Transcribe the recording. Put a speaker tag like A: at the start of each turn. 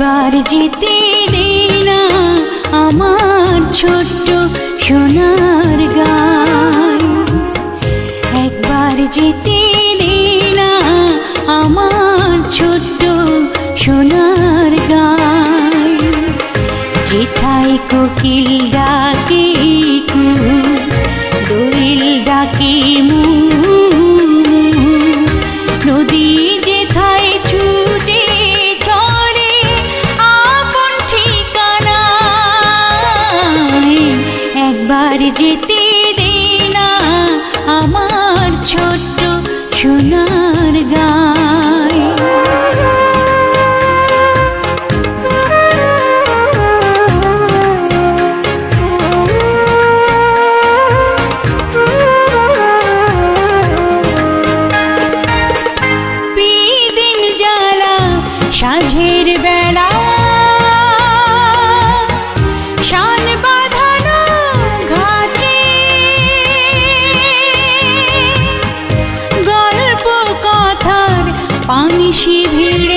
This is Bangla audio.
A: একবার জিতে দে আমার ছোট্ট সোনার গান। একবার জিতে দে আমার ছোট্ট সোনার গান। যেথায় কোকিল ডাকে যেতে দে আমার গল্প কথার পানিশি ভিড়ে